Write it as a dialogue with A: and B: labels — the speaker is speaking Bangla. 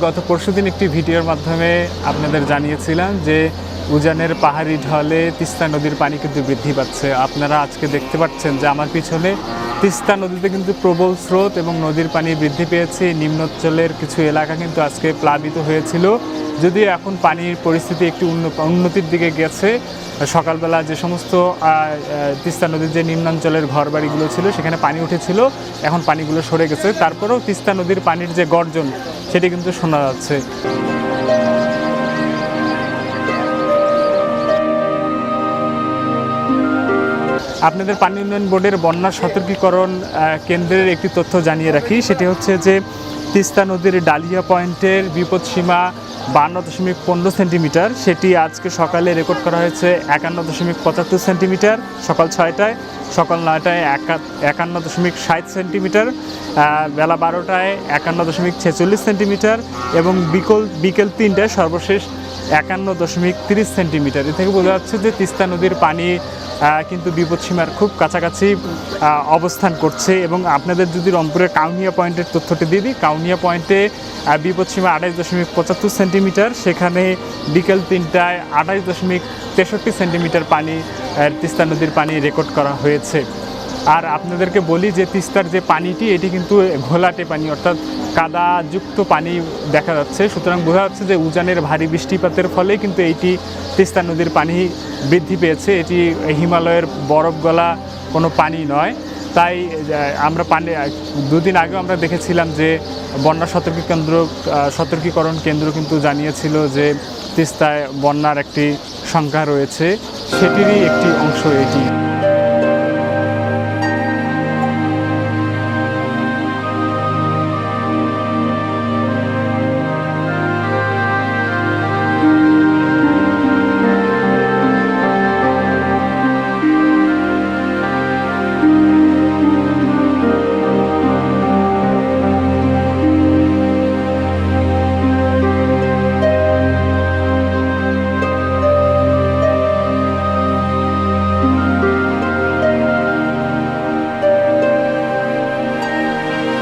A: গত পরশুদিন একটি ভিডিওর মাধ্যমে আপনাদের জানিয়েছিলাম যে উজানের পাহাড়ি ঢলে তিস্তা নদীর পানি কিন্তু বৃদ্ধি পাচ্ছে। আপনারা আজকে দেখতে পাচ্ছেন যে আমার পিছনে তিস্তা নদীতে কিন্তু প্রবল স্রোত এবং নদীর পানি বৃদ্ধি পেয়েছে। নিম্নোচ্চলের কিছু এলাকা কিন্তু আজকে প্লাবিত হয়েছিল। যদিও এখন পানির পরিস্থিতি একটু উন্ন- উন্নতির দিকে গেছে। সকালবেলা যে সমস্ত তিস্তা নদীর যে নিম্নাঞ্চলের ঘর বাড়িগুলো ছিল, সেখানে পানি উঠেছিল। এখন পানিগুলো সরে গেছে। তারপরেও তিস্তা নদীর পানির যে গর্জন সেটি কিন্তু শোনা যাচ্ছে আপনাদের পানি উন্নয়ন বোর্ডের বন্যা সতর্কীকরণ কেন্দ্রের একটি তথ্য জানিয়ে রাখি। সেটি হচ্ছে যে তিস্তা নদীর ডালিয়া পয়েন্টের বিপদসীমা বান্ন দশমিক পনেরো সেন্টিমিটার। সেটি আজকে সকালে রেকর্ড করা হয়েছে একান্ন দশমিক পঁচাত্তর সেন্টিমিটার। সকাল ছয়টায়, সকাল নয়টায় একা- একান্ন দশমিক ষাট সেন্টিমিটার বেলা বারোটায় একান্ন দশমিক ছেচল্লিশ সেন্টিমিটার এবং বিকল বিকেল তিনটায় সর্বশেষ একান্ন দশমিক তিরিশ সেন্টিমিটার। এ থেকে বোঝা যাচ্ছে যে তিস্তা নদীর পানি কিন্তু বিপদসীমার খুব কাছাকাছি অবস্থান করছে এবং আপনাদের যদি রংপুরের কাউনিয়া পয়েন্টের তথ্যটি দিয়ে দিই, কাউনিয়া পয়েন্টে বিপদসীমা আঠাইশ দশমিক পঁচাত্তর সেন্টিমিটার, সেখানে বিকেল তিনটায় আঠাইশ দশমিক তেষট্টি সেন্টিমিটার পানি তিস্তা নদীর পানি রেকর্ড করা হয়েছে। আর আপনাদেরকে বলি যে তিস্তার যে পানিটি, এটি কিন্তু ঘোলাটে পানি, অর্থাৎ কাদাযুক্ত পানি দেখা যাচ্ছে। সুতরাং বোঝা যাচ্ছে যে উজানের ভারী বৃষ্টিপাতের ফলে কিন্তু এইটি তিস্তা নদীর পানি বৃদ্ধি পেয়েছে। এটি হিমালয়ের বরফ গলা কোনো পানি নয়। তাই আমরা পানি, দুদিন আগেও আমরা দেখেছিলাম যে বন্যা সতর্কী কেন্দ্র সতর্কীকরণ কেন্দ্র কিন্তু জানিয়েছিল যে তিস্তায় বন্যার একটি সংখ্যা রয়েছে। সেটিরই একটি অংশ এটি।